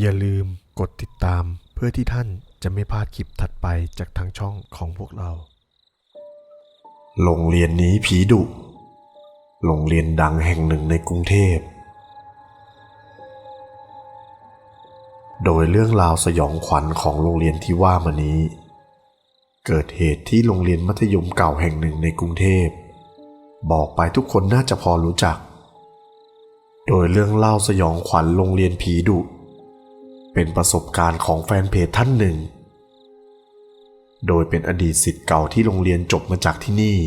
อย่าลืมกดติดตามเพื่อที่ท่านจะไม่พลาดคลิปถัดไปจากทางช่องของพวกเรา โรงเรียนนี้ผีดุ โรงเรียนดังแห่งหนึ่งในกรุงเทพ โดยเรื่องราวสยองขวัญของโรงเรียนที่ว่ามานี้ เกิดเหตุที่โรงเรียนมัธยมเก่าแห่งหนึ่งในกรุงเทพ บอกไปทุกคนน่าจะพอรู้จัก โดยเรื่องเล่าสยองขวัญโรงเรียนผีดุ เป็นประสบการณ์ของแฟนเพจท่านหนึ่ง โดยเป็นอดีตสิทธิ์เก่าที่โรงเรียนจบมาจากที่นี่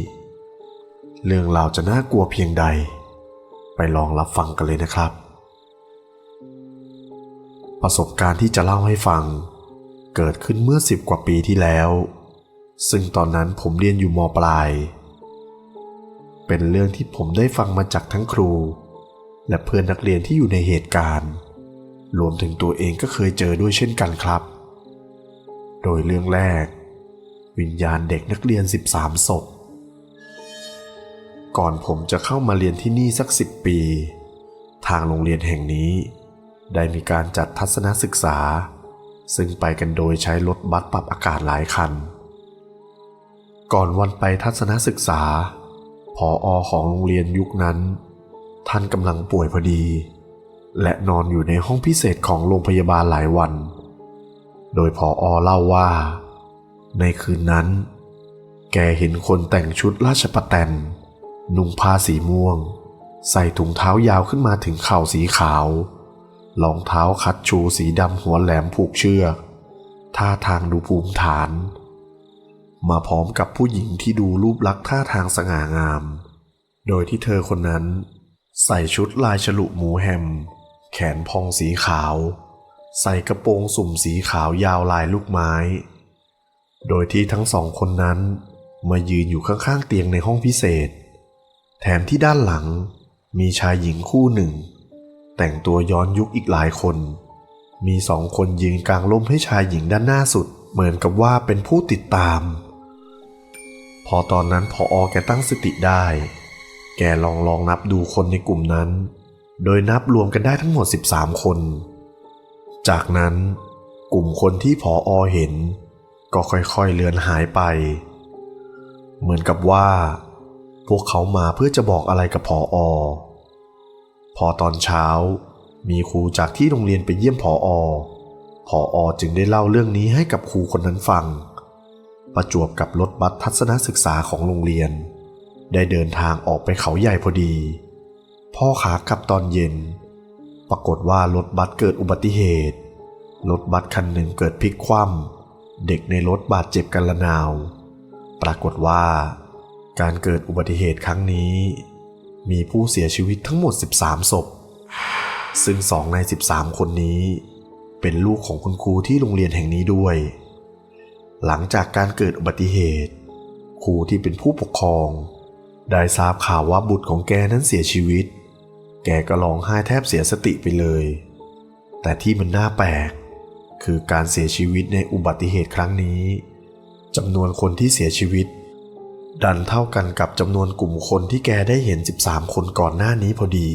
เรื่องราวจะน่ากลัวเพียงใด ไปลองรับฟังกันเลยนะครับ ประสบการณ์ที่จะเล่าให้ฟัง เกิดขึ้นเมื่อสิบกว่าปีที่แล้ว ซึ่งตอนนั้นผมเรียนอยู่มปลาย เป็นเรื่องที่ผมได้ฟังมาจากทั้งครู และเพื่อนนักเรียนที่อยู่ในเหตุการณ์ รวมถึงตัวเองก็เคยเจอด้วยเช่นกันครับ โดยเรื่องแรก วิญญาณเด็กนักเรียน 13ศพ ก่อนผมจะเข้ามาเรียนที่นี่สักสิบปี ทางโรงเรียนแห่งนี้ ได้มีการจัดทัศนศึกษา ซึ่งไปกันโดยใช้รถบัสปรับอากาศหลายคัน ก่อนวันไปทัศนศึกษา พออของโรงเรียนยุคนั้น ท่านกำลังป่วยพอดี และนอนอยู่ในห้องพิเศษของโรงพยาบาลหลายวัน โดยพออเล่าว่า ในคืนนั้น แกเห็นคนแต่งชุดราชประแตนนุ่งผ้าสีม่วง ใส่ถุงเท้ายาวขึ้นมาถึงเข่าสีขาวรองเท้าคัดชูสีดำหัวแหลมผูกเชือก ท่าทางดูภูมิฐาน มาพร้อมกับผู้หญิงที่ดูรูปลักษณ์ท่าทางสง่างาม โดยที่เธอคนนั้น ใส่ชุดลายฉลุหมูแฮม แขนพองสีขาว ใส่กระโปรงสุ่มสีขาวยาวลายลูกไม้ โดยที่ทั้งสองคนนั้นมายืนอยู่ข้างๆเตียงในห้องพิเศษ แถมที่ด้านหลังมีชายหญิงคู่หนึ่ง แต่งตัวย้อนยุคอีกหลายคน มีสองคนยืนกลางร่มให้ชายหญิงด้านหน้าสุด เหมือนกับว่าเป็นผู้ติดตาม พอตอนนั้นพออแกตั้งสติได้ แกลองลองนับดูคนในกลุ่มนั้น โดยนับรวมกันได้ทั้งหมด 13 คน จากนั้นกลุ่มคนที่พออเห็น ก็ค่อยๆเลือนหายไป เหมือนกับว่า พวกเขามาเพื่อจะบอกอะไรกับพออ พอตอนเช้า มีครูจากที่โรงเรียนไปเยี่ยมพออพออจึงได้เล่าเรื่องนี้ให้กับครูคนนั้นฟัง ประจวบกับรถบัสทัศนศึกษาของโรงเรียน ได้เดินทางออกไปเขาใหญ่พอดี พ่อขากลับตอนเย็น ปรากฏว่ารถบัสเกิดอุบัติเหตุ รถบัสคันหนึ่งเกิดพลิกคว่ำเด็กในรถบาดเจ็บกันละนาว ปรากฏว่า การเกิดอุบัติเหตุครั้งนี้ มีผู้เสียชีวิตทั้งหมด 13 ศพ ซึ่งสองใน 13 คนนี้ เป็นลูกของคุณครูที่โรงเรียนแห่งนี้ด้วย หลังจากการเกิดอุบัติเหตุ ครูที่เป็นผู้ปกครอง ได้ทราบข่าวว่าบุตรของแกนั้นเสียชีวิต แกก็ร้องไห้แทบเสียสติไปเลย แต่ที่มันน่าแปลก คือการเสียชีวิตในอุบัติเหตุครั้งนี้จำนวนคนที่เสียชีวิต ดันเท่ากันกับจำนวนกลุ่มคนที่แกได้เห็น 13 คนก่อนหน้านี้พอดี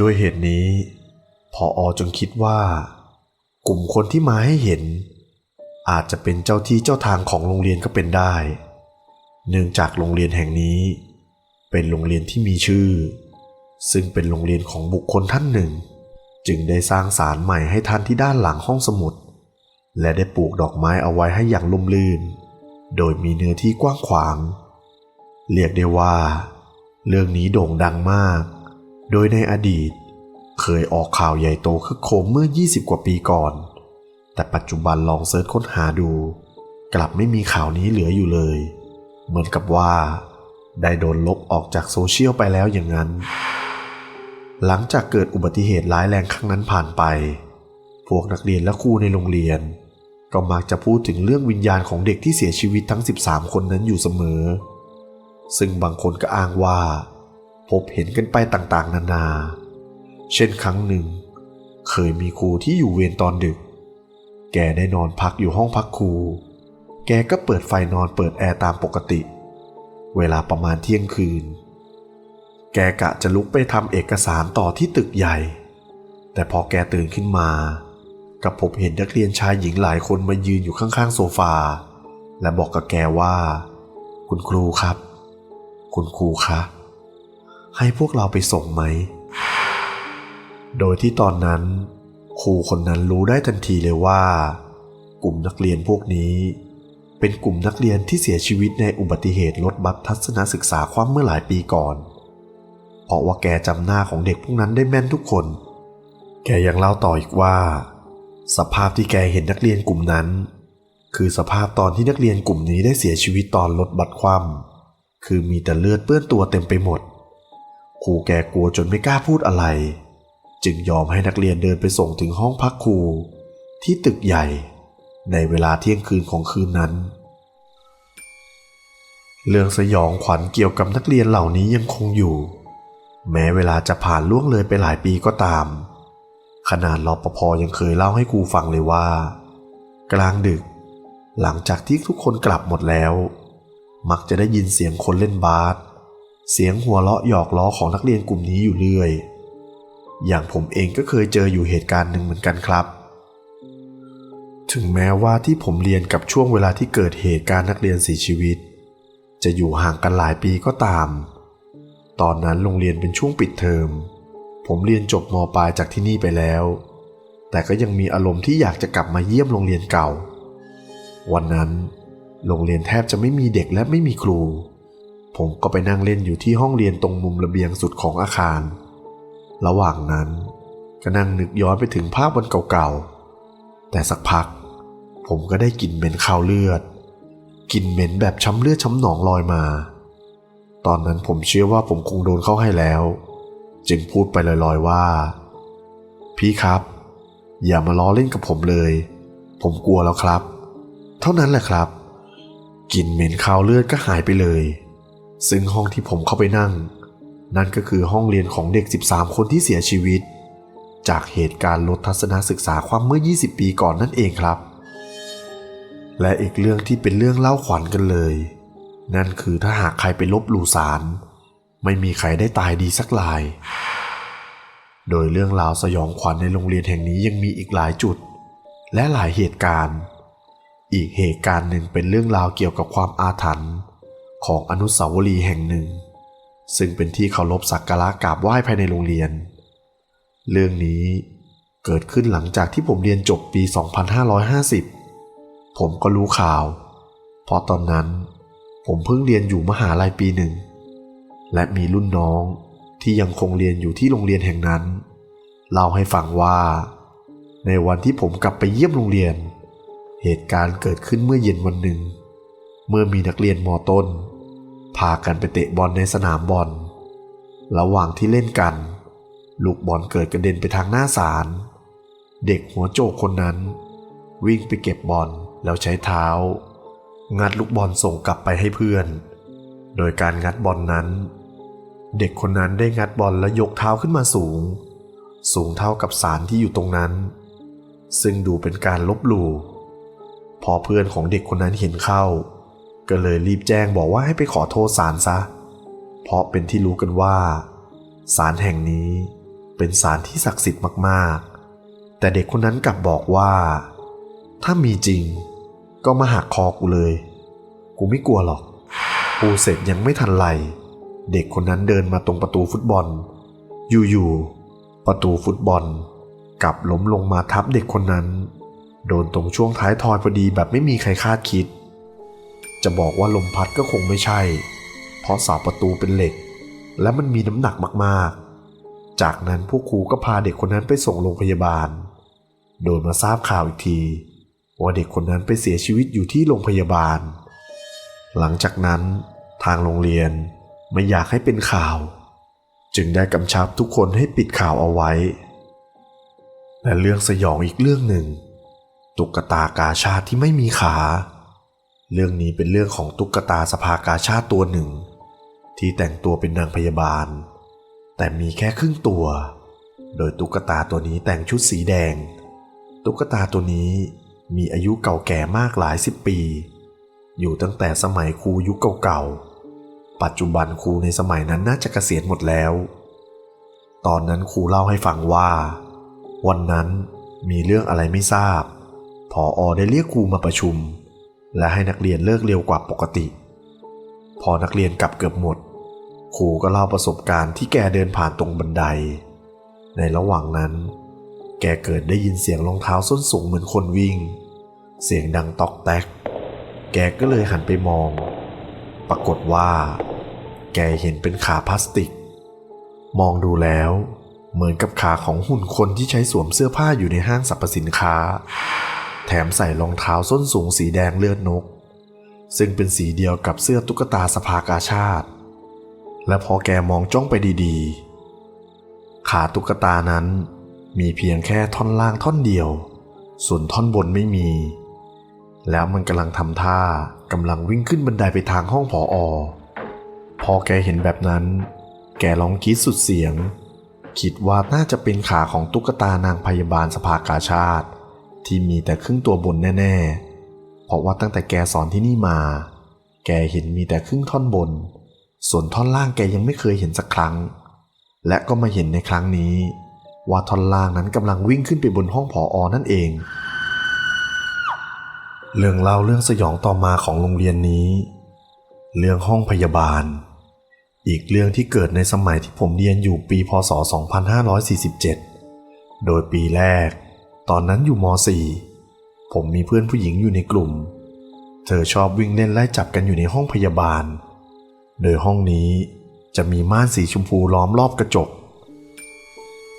ด้วยเหตุนี้พออจนคิดว่า กลุ่มคนที่มาให้เห็น อาจจะเป็นเจ้าที่เจ้าทางของโรงเรียนก็เป็นได้ เนื่องจากโรงเรียนแห่งนี้ เป็นโรงเรียนที่มีชื่อ ซึ่งเป็นโรงเรียนของบุคคลท่านหนึ่ง จึงได้สร้างศาลใหม่ให้ท่านที่ด้านหลังห้องสมุด และได้ปลูกดอกไม้เอาไว้ให้อย่างล่มลื่น โดยมีเนื้อที่กว้างขวาง เรียกได้ว่า เรื่องนี้โด่งดังมาก โดยในอดีต เคยออกข่าวใหญ่โตคึกโคมเมื่อ 20 กว่าปีก่อน แต่ปัจจุบันลองเซิร์ชค้นหาดู กลับไม่มีข่าวนี้เหลืออยู่เลย เหมือนกับว่า ได้โดนลบออกจากโซเชียลไปแล้วอย่างนั้น หลังจากเกิดอุบัติเหตุร้ายแรงครั้งนั้นผ่านไป พวกนักเรียนและครูในโรงเรียน ก็มักจะพูดถึงเรื่องวิญญาณของเด็กที่เสียชีวิตทั้ง 13 คนนั้นอยู่เสมอ ซึ่งบางคนก็อ้างว่า พบเห็นกันไปต่างๆ นานา เช่นครั้งหนึ่ง เคยมีครูที่อยู่เวรตอนดึก แกได้นอนพักอยู่ห้องพักครู แกก็เปิดไฟนอนเปิดแอร์ตามปกติ เวลาประมาณเที่ยงคืน แกกะจะลุกไปทำเอกสารต่อที่ตึกใหญ่ แต่พอแกตื่นขึ้นมา กับผมเห็นนักเรียนชายหญิงหลายคนมายืนอยู่ข้างๆโซฟา และบอกกับแกว่า คุณครูครับ คุณครูคะ ให้พวกเราไปส่งไหม โดยที่ตอนนั้น ครูคนนั้นรู้ได้ทันทีเลยว่า กลุ่มนักเรียนพวกนี้ เป็นกลุ่มนักเรียนที่เสียชีวิตในอุบัติเหตุรถบัสทัศนศึกษาคว่ำเมื่อหลายปีก่อน เพราะว่าแกจำหน้าของเด็กพวกนั้นได้แม่นทุกคน แกยังเล่าต่ออีกว่า สภาพที่แกเห็นนักเรียนกลุ่มนั้น คือสภาพตอนที่นักเรียนกลุ่มนี้ได้เสียชีวิตตอนรถบัสคว่ำคือมีแต่เลือดเปื้อนตัวเต็มไปหมดครูแกกลัวจนไม่กล้าพูดอะไร จึงยอมให้นักเรียนเดินไปส่งถึงห้องพักครู ที่ตึกใหญ่ ในเวลาเที่ยงคืนของคืนนั้น เรื่องสยองขวัญเกี่ยวกับนักเรียนเหล่านี้ยังคงอยู่ แม้เวลาจะผ่านล่วงเลยไปหลายปีก็ตาม ขนาดรปภยังเคยเล่าให้ครูฟังเลยว่า กลางดึก หลังจากที่ทุกคนกลับหมดแล้ว มักจะได้ยินเสียงคนเล่นบาสเสียงหัวเราะหยอกล้อของนักเรียนกลุ่มนี้อยู่เรื่อย อย่างผมเองก็เคยเจออยู่เหตุการณ์หนึ่งเหมือนกันครับ ถึงแม้ว่าที่ผมเรียนกับช่วงเวลาที่เกิดเหตุการณ์นักเรียนเสียชีวิต จะอยู่ห่างกันหลายปีก็ตาม ตอนนั้นโรงเรียนเป็นช่วงปิดเทอม ผมเรียนจบมปลายจากที่นี่ไปแล้ว แต่ก็ยังมีอารมณ์ที่อยากจะกลับมาเยี่ยมโรงเรียนเก่า วันนั้นโรงเรียนแทบจะไม่มีเด็กและไม่มีครู ผมก็ไปนั่งเล่นอยู่ที่ห้องเรียนตรงมุมระเบียงสุดของอาคาร ระหว่างนั้นก็นั่งนึกย้อนไปถึงภาพวันเก่าๆ แต่สักพัก ผมก็ได้กลิ่นเหม็นคาวเลือด กลิ่นเหม็นแบบช้ำเลือดช้ำหนองลอยมา ตอนนั้นผมเชื่อว่าผมคงโดนเข้าให้แล้ว จึงพูดไปลอยๆว่า พี่ครับ อย่ามาล้อเล่นกับผมเลย ผมกลัวแล้วครับ เท่านั้นแหละครับกลิ่นเหม็นคาวเลือดก็หายไปเลย ซึ่งห้องที่ผมเข้าไปนั่ง นั่นก็คือห้องเรียนของเด็ก 13 คนที่เสียชีวิต จากเหตุการณ์ลดทัศนศึกษาความเมื่อ 20 ปีก่อนนั่นเองครับ และอีกเรื่องที่เป็นเรื่องเล่าขวัญกันเลย นั่นคือถ้าหากใครไปลบหลู่สาร ไม่มีใครได้ตายดีสักลาย โดยเรื่องราวสยองขวัญในโรงเรียนแห่งนี้ยังมีอีกหลายจุด และหลายเหตุการณ์ อีกเหตุการณ์หนึ่งเป็นเรื่องราวเกี่ยวกับความอาถรรพ์ของอนุสาวรีย์แห่งหนึ่ง ซึ่งเป็นที่เคารพสักการะกราบไหว้ภายในโรงเรียน เรื่องนี้เกิดขึ้นหลังจากที่ผมเรียนจบปี 2550 ผมก็รู้ข่าวเพราะตอนนั้น ผมเพิ่งเรียนอยู่มหาลัยปีหนึ่ง และมีรุ่นน้องที่ยังคงเรียนอยู่ที่โรงเรียนแห่งนั้น เล่าให้ฟังว่า ในวันที่ผมกลับไปเยี่ยมโรงเรียน เหตุการณ์เกิดขึ้นเมื่อเย็นวันหนึ่ง เมื่อมีนักเรียนมอต้น พากันไปเตะบอลในสนามบอล ระหว่างที่เล่นกัน ลูกบอลเกิดกระเด็นไปทางหน้าศาลเด็กหัวโจกคนนั้น วิ่งไปเก็บบอลแล้วใช้เท้า งัดลูกบอลส่งกลับไปให้เพื่อน โดยการงัดบอลนั้น เด็กคนนั้นได้งัดบอลและยกเท้าขึ้นมาสูง สูงเท่ากับสารที่อยู่ตรงนั้น ซึ่งดูเป็นการลบหลู่พอเพื่อนของเด็กคนนั้นเห็นเข้า ก็เลยรีบแจ้งบอกว่าให้ไปขอโทษศาลซะ เพราะเป็นที่รู้กันว่าศาลแห่งนี้เป็นศาลที่ศักดิ์สิทธิ์มากๆ แต่เด็กคนนั้นกลับบอกว่า ถ้ามีจริง ก็มาหักคอกูเลย กูไม่กลัวหรอกปูเสร็จยังไม่ทันไร เด็กคนนั้นเดินมาตรงประตูฟุตบอล อยู่ๆ ประตูฟุตบอลกลับล้มลงมาทับเด็กคนนั้น โดนตรงช่วงท้ายทอยพอดีแบบไม่มีใครคาดคิด จะบอกว่าลมพัดก็คงไม่ใช่ เพราะเสาประตูเป็นเหล็ก และมันมีน้ำหนักมากๆ จากนั้นพวกครูก็พาเด็กคนนั้นไปส่งโรงพยาบาล โดยมาทราบข่าวอีกที ว่าเด็กคนนั้นไปเสียชีวิตอยู่ที่โรงพยาบาล หลังจากนั้นทางโรงเรียนไม่อยากให้เป็นข่าว จึงได้กำชับทุกคนให้ปิดข่าวเอาไว้ และเรื่องสยองอีกเรื่องหนึ่ง ตุ๊กตากาชาติที่ไม่มีขา เรื่องนี้เป็นเรื่องของตุ๊กตาสภากาชาติตัวหนึ่ง ที่แต่งตัวเป็นนางพยาบาล แต่มีแค่ครึ่งตัว โดยตุ๊กตาตัวนี้แต่งชุดสีแดง ตุ๊กตาตัวนี้ มีอายุเก่าแก่มากหลายสิบปี อยู่ตั้งแต่สมัยครูยุคเก่าๆ ปัจจุบันครูในสมัยนั้นน่าจะเกษียณหมดแล้ว ตอนนั้นครูเล่าให้ฟังว่า วันนั้นมีเรื่องอะไรไม่ทราบ ผออได้เรียกครูมาประชุม และให้นักเรียนเลิกเร็วกว่าปกติ พอนักเรียนกลับเกือบหมด ครูก็เล่าประสบการณ์ที่แกเดินผ่านตรงบันได ในระหว่างนั้น แกเกิดได้ยินเสียงรองเท้าส้นสูงเหมือนคนวิ่ง เสียงดังตอกแตก แกก็เลยหันไปมอง ปรากฏว่า แกเห็นเป็นขาพลาสติก มองดูแล้ว เหมือนกับขาของหุ่นคนที่ใช้สวมเสื้อผ้าอยู่ในห้างสรรพสินค้า แถมใส่รองเท้าส้นสูงสีแดงเลือดนก ซึ่งเป็นสีเดียวกับเสื้อตุ๊กตาสภากาชาติ และพอแกมองจ้องไปดีๆ ขาตุ๊กตานั้น มีเพียงแค่ท่อนล่างท่อนเดียว ส่วนท่อนบนไม่มี แล้วมันกำลังทำท่ากำลังวิ่งขึ้นบันไดไปทางห้องผออพอแกเห็นแบบนั้น แกร้องกรีดสุดเสียง คิดว่าน่าจะเป็นขาของตุ๊กตานางพยาบาลสภากาชาติ ที่มีแต่ครึ่งตัวบนแน่ๆ เพราะว่าตั้งแต่แกสอนที่นี่มา แกเห็นมีแต่ครึ่งท่อนบน ส่วนท่อนล่างแกยังไม่เคยเห็นสักครั้ง และก็มาเห็นในครั้งนี้ ว่าท่อนล่างนั้นกำลังวิ่งขึ้นไปบนห้องผออนั่นเอง เรื่องเล่าเรื่องสยองต่อมาของโรงเรียนนี้ เรื่องห้องพยาบาล อีกเรื่องที่เกิดในสมัยที่ผมเรียนอยู่ปีพศ 2547 โดยปีแรก ตอนนั้นอยู่ม .4 ผมมีเพื่อนผู้หญิงอยู่ในกลุ่ม เธอชอบวิ่งเล่นไล่จับกันอยู่ในห้องพยาบาล โดยห้องนี้จะมีม่านสีชมพูล้อมรอบกระจก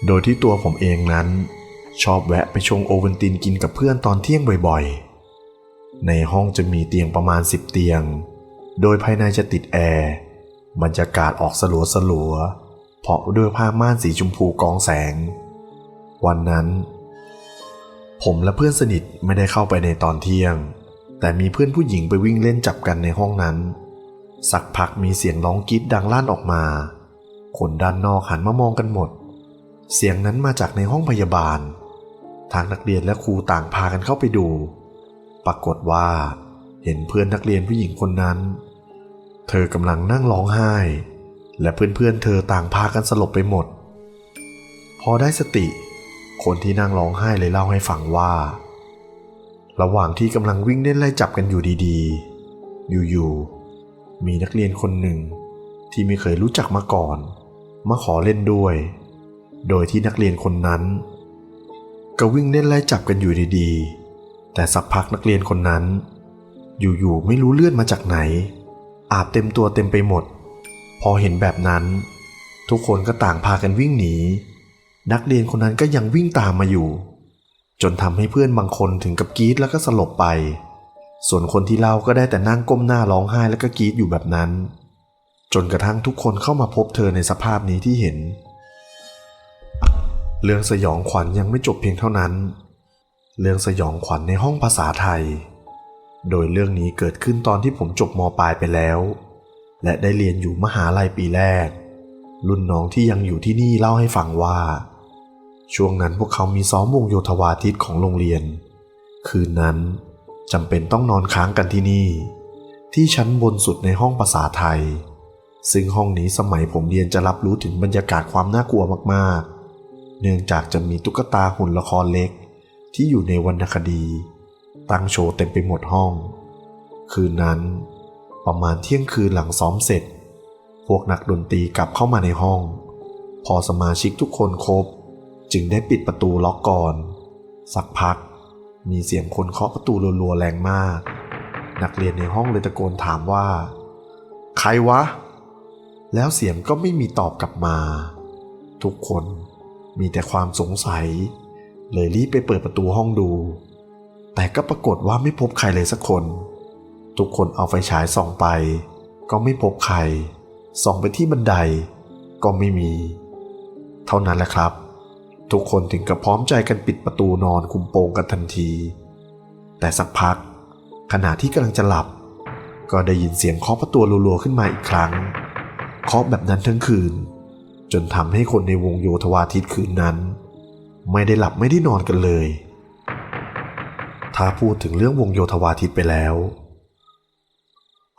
โดยที่ตัวผมเองนั้น ชอบแวะไปชงโอวัลตินกินกับเพื่อนตอนเที่ยงบ่อยๆ ในห้องจะมีเตียงประมาณ 10 เตียง โดยภายในจะติดแอร์บรรยากาศออกสลัวสลัวเพราะด้วยผ้าม่านสีชมพูกองแสง วันนั้น ผมและเพื่อนสนิทไม่ได้เข้าไปในตอนเที่ยง แต่มีเพื่อนผู้หญิงไปวิ่งเล่นจับกันในห้องนั้น สักพักมีเสียงร้องกรีดดังลั่นออกมา คนด้านนอกหันมามองกันหมด เสียงนั้นมาจากในห้องพยาบาล ทางนักเรียนและครูต่างพากันเข้าไปดู ปรากฏว่า เห็นเพื่อนนักเรียนผู้หญิงคนนั้น เธอกำลังนั่งร้องไห้ และเพื่อนๆเธอต่างพากันสลบไปหมด พอได้สติ คนที่นั่งร้องไห้เลยเล่าให้ฟังว่า ระหว่างที่กำลังวิ่งเล่นไล่จับกันอยู่ดีๆ อยู่ๆ มีนักเรียนคนหนึ่งที่ไม่เคยรู้จักมาก่อน มาขอเล่นด้วย โดยที่นักเรียนคนนั้น ก็วิ่งเล่นไล่จับกันอยู่ดีๆ แต่สักพักนักเรียนคนนั้น อยู่ๆไม่รู้เลือดมาจากไหน อาบเต็มตัวเต็มไปหมด พอเห็นแบบนั้น ทุกคนก็ต่างพากันวิ่งหนี นักเรียนคนนั้นก็ยังวิ่งตามมาอยู่ จนทำให้เพื่อนบางคนถึงกับกรีดแล้วก็สลบไป ส่วนคนที่เล่าก็ได้แต่นั่งก้มหน้าร้องไห้แล้วก็กรีดอยู่แบบนั้น จนกระทั่งทุกคนเข้ามาพบเธอในสภาพนี้ที่เห็น เรื่องสยองขวัญยังไม่จบเพียงเท่านั้น เรื่องสยองขวัญในห้องภาษาไทย โดยเรื่องนี้เกิดขึ้นตอนที่ผมจบมปลายไปแล้ว และได้เรียนอยู่มหาลัยปีแรก รุ่นน้องที่ยังอยู่ที่นี่เล่าให้ฟังว่า ช่วงนั้นพวกเขามีซ้อมวงโยธวาทิตของโรงเรียน คืนนั้นจำเป็นต้องนอนค้างกันที่นี่ ที่ชั้นบนสุดในห้องภาษาไทย ซึ่งห้องนี้สมัยผมเรียนจะรับรู้ถึงบรรยากาศความน่ากลัวมากๆ เนื่องจากจะมีตุ๊กตาหุ่นละครเล็ก ที่อยู่ในวรรณคดี ตั้งโชว์เต็มไปหมดห้อง คืนนั้น ประมาณเที่ยงคืนหลังซ้อมเสร็จ พวกนักดนตรีกลับเข้ามาในห้อง พอสมาชิกทุกคนครบ จึงได้ปิดประตูล็อกก่อน สักพัก มีเสียงคนเคาะประตูรัวๆแรงมาก นักเรียนในห้องเลยตะโกนถามว่า ใครวะ แล้วเสียงก็ไม่มีตอบกลับมา ทุกคน มีแต่ความสงสัย เลยรีบไปเปิดประตูห้องดู แต่ก็ปรากฏว่าไม่พบใครเลยสักคน ทุกคนเอาไฟฉายส่องไป ก็ไม่พบใคร ส่องไปที่บันได ก็ไม่มี เท่านั้นแหละครับ ทุกคนถึงกับพร้อมใจกันปิดประตูนอนคุมโปงกันทันที แต่สักพัก ขณะที่กำลังจะหลับ ก็ได้ยินเสียงเคาะประตูรัวๆขึ้นมาอีกครั้งเคาะแบบนั้นทั้งคืน จนทำให้คนในวงโยธวาทิตคืนนั้น ไม่ได้หลับไม่ได้นอนกันเลย ถ้าพูดถึงเรื่องวงโยธวาทิตไปแล้ว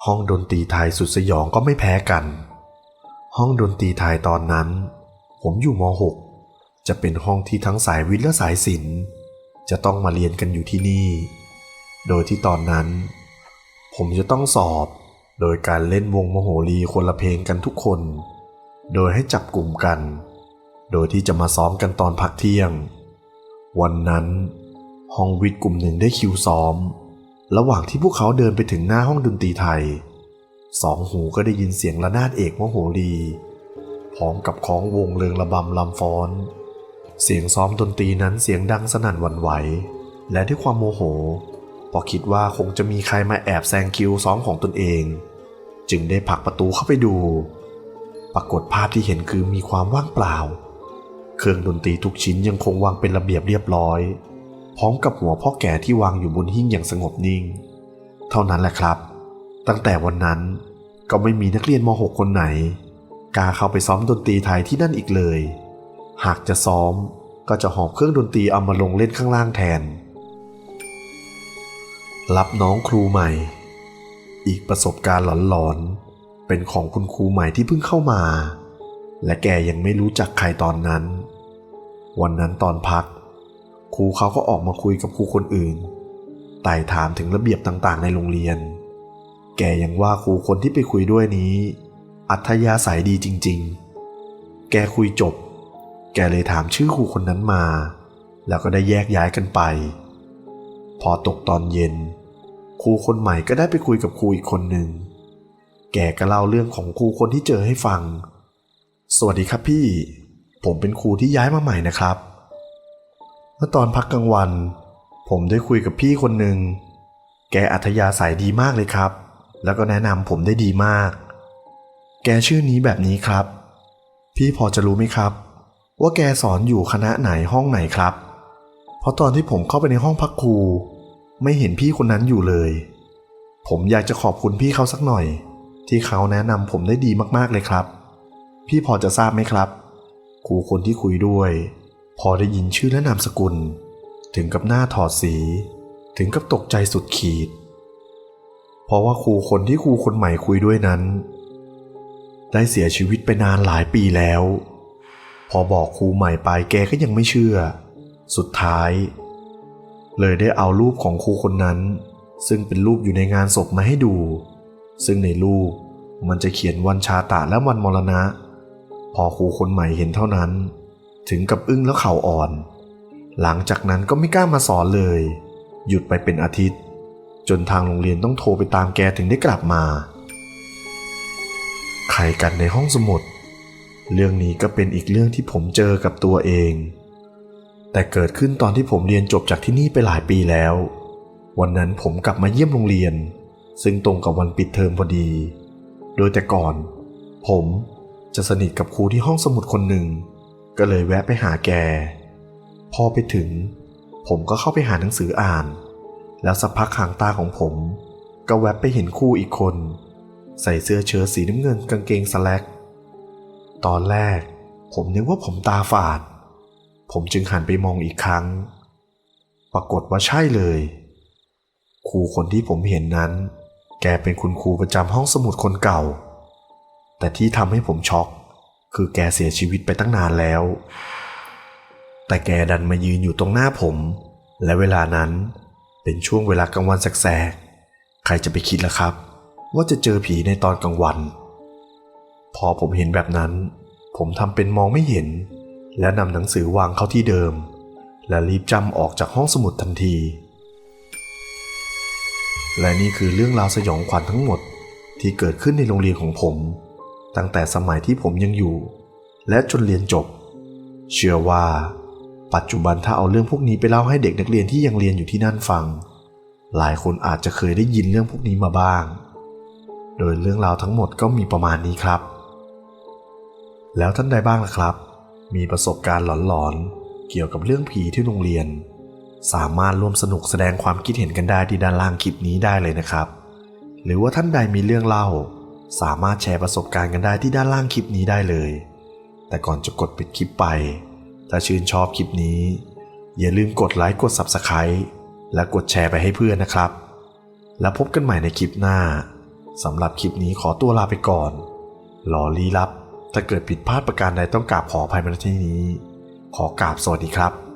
ห้องดนตรีไทยสุดสยองก็ไม่แพ้กัน ห้องดนตรีไทยตอนนั้น ผมอยู่ม .6 จะเป็นห้องที่ทั้งสายวิทย์และสายศิลป์จะต้องมาเรียนกันอยู่ที่นี่ โดยที่ตอนนั้น ผมจะต้องสอบ โดยการเล่นวงมโหรีคนละเพลงกันทุกคน โดยให้จับกลุ่มกัน โดยที่จะมาซ้อมกันตอนพักเที่ยง วันนั้น ห้องวิทย์กลุ่มหนึ่งได้คิวซ้อม ระหว่างที่พวกเขาเดินไปถึงหน้าห้องดนตรีไทย สองหูก็ได้ยินเสียงระนาดเอกมโหรีพร้อมกับของวงเริงระบำลำฟ้อน เสียงซ้อมดนตรีนั้นเสียงดังสนั่นหวั่นไหว และด้วยความโมโหพอคิดว่าคงจะมีใครมาแอบแซงคิวซ้อมของตนเอง จึงได้ผลักประตูเข้าไปดู ปรากฏภาพที่เห็นคือมีความว่างเปล่า เครื่องดนตรีทุกชิ้นยังคงวางเป็นระเบียบเรียบร้อย พร้อมกับหัวพ่อแก่ที่วางอยู่บนหิ้งอย่างสงบนิ่ง เท่านั้นแหละครับ ตั้งแต่วันนั้นก็ไม่มีนักเรียนม .6 คนไหนกล้าเข้าไปซ้อมดนตรีไทยที่นั่นอีกเลย หากจะซ้อมก็จะหอบเครื่องดนตรีเอามาลงเล่นข้างล่างแทน รับน้องครูใหม่ อีกประสบการณ์หลอนๆ เป็นของคุณครูใหม่ที่เพิ่งเข้ามา และแกยังไม่รู้จักใครตอนนั้น วันนั้นตอนพัก ครูเขาก็ออกมาคุยกับครูคนอื่น ไต่ถามถึงระเบียบต่างๆ ในโรงเรียน แกยังว่าครูคนที่ไปคุยด้วยนี้ อัธยาศัยดีจริง ๆ แกคุยจบ แกเลยถามชื่อครูคนนั้นมา แล้วก็ได้แยกย้ายกันไป พอตกตอนเย็นครูคนใหม่ก็ได้ไปคุยกับครูอีกคนหนึ่ง แกก็เล่าเรื่องของครูคนที่เจอให้ฟัง สวัสดีครับพี่ ผมเป็นครูที่ย้ายมาใหม่นะครับ เมื่อตอนพักกลางวัน ผมได้คุยกับพี่คนหนึ่ง แกอัธยาศัยดีมากเลยครับ แล้วก็แนะนำผมได้ดีมาก แกชื่อนี้แบบนี้ครับ พี่พอจะรู้ไหมครับ ว่าแกสอนอยู่คณะไหนห้องไหนครับ เพราะตอนที่ผมเข้าไปในห้องพักครู ไม่เห็นพี่คนนั้นอยู่เลย ผมอยากจะขอบคุณพี่เขาสักหน่อย ที่เขาแนะนำผมได้ดีมากๆเลยครับ พี่พอจะทราบไหมครับครูคนที่คุยด้วย พอได้ยินชื่อและนามสกุล ถึงกับหน้าถอดสี ถึงกับตกใจสุดขีด เพราะว่าครูคนที่ครูคนใหม่คุยด้วยนั้น ได้เสียชีวิตไปนานหลายปีแล้ว พอบอกครูใหม่ไปแกก็ยังไม่เชื่อ สุดท้าย เลยได้เอารูปของครูคนนั้น ซึ่งเป็นรูปอยู่ในงานศพมาให้ดู ซึ่งในรูปมันจะเขียนวันชาตะและวันมรณะ พอครูคนใหม่เห็นเท่านั้น ถึงกับอึ้งแล้วเข่าอ่อน หลังจากนั้นก็ไม่กล้ามาสอนเลย หยุดไปเป็นอาทิตย์ จนทางโรงเรียนต้องโทรไปตามแกถึงได้กลับมาใครกันในห้องสมุด เรื่องนี้ก็เป็นอีกเรื่องที่ผมเจอกับตัวเอง แต่เกิดขึ้นตอนที่ผมเรียนจบจากที่นี่ไปหลายปีแล้ว วันนั้นผมกลับมาเยี่ยมโรงเรียน ซึ่งตรงกับวันปิดเทอมพอดี โดยแต่ก่อน ผมจะสนิทกับครูที่ห้องสมุดคนหนึ่ง ก็เลยแวะไปหาแก พอไปถึง ผมก็เข้าไปหาหนังสืออ่าน แล้วสักพักหางตาของผม ก็แวบไปเห็นครูอีกคน ใส่เสื้อเชิ้ตสีน้ำเงินกางเกงสแลกตอนแรก ผมนึกว่าผมตาฝาด ผมจึงหันไปมองอีกครั้ง ปรากฏว่าใช่เลย ครูคนที่ผมเห็นนั้น แกเป็นคุณครูประจำห้องสมุดคนเก่า แต่ที่ทำให้ผมช็อก คือแกเสียชีวิตไปตั้งนานแล้ว แต่แกดันมายืนอยู่ตรงหน้าผม และเวลานั้นเป็นช่วงเวลากลางวันแสกๆ ใครจะไปคิดล่ะครับ ว่าจะเจอผีในตอนกลางวัน พอผมเห็นแบบนั้น ผมทำเป็นมองไม่เห็น และนำหนังสือวางเข้าที่เดิม และรีบจำออกจากห้องสมุดทันที และนี่คือเรื่องราวสยองขวัญทั้งหมดที่เกิดขึ้นในโรงเรียนของผม ตั้งแต่สมัยที่ผมยังอยู่ และจนเรียนจบ เชื่อว่า ปัจจุบันถ้าเอาเรื่องพวกนี้ไปเล่าให้เด็กนักเรียนที่ยังเรียนอยู่ที่นั่นฟัง หลายคนอาจจะเคยได้ยินเรื่องพวกนี้มาบ้าง โดยเรื่องราวทั้งหมดก็มีประมาณนี้ครับ แล้วท่านใดบ้างล่ะครับ มีประสบการณ์หลอนๆเกี่ยวกับเรื่องผีที่โรงเรียน สามารถร่วมสนุกแสดงความคิดเห็นกันได้ที่ด้านล่างคลิปนี้ได้เลยนะครับ หรือว่าท่านใดมีเรื่องเล่า สามารถแชร์ประสบการณ์กันได้ที่ด้านล่างคลิปนี้ได้เลย แต่ก่อนจะกดปิดคลิปไป ถ้าชื่นชอบคลิปนี้ อย่าลืมกดไลค์กด Subscribe และกดแชร์ไปให้เพื่อนนะครับ แล้วพบกันใหม่ในคลิปหน้าสำหรับคลิปนี้ขอตัวลาไปก่อนรอลี้ลับ ถ้าเกิดผิดพลาดประการใดต้องกราบขออภัยมาที่นี้ ขอกราบสวัสดีครับ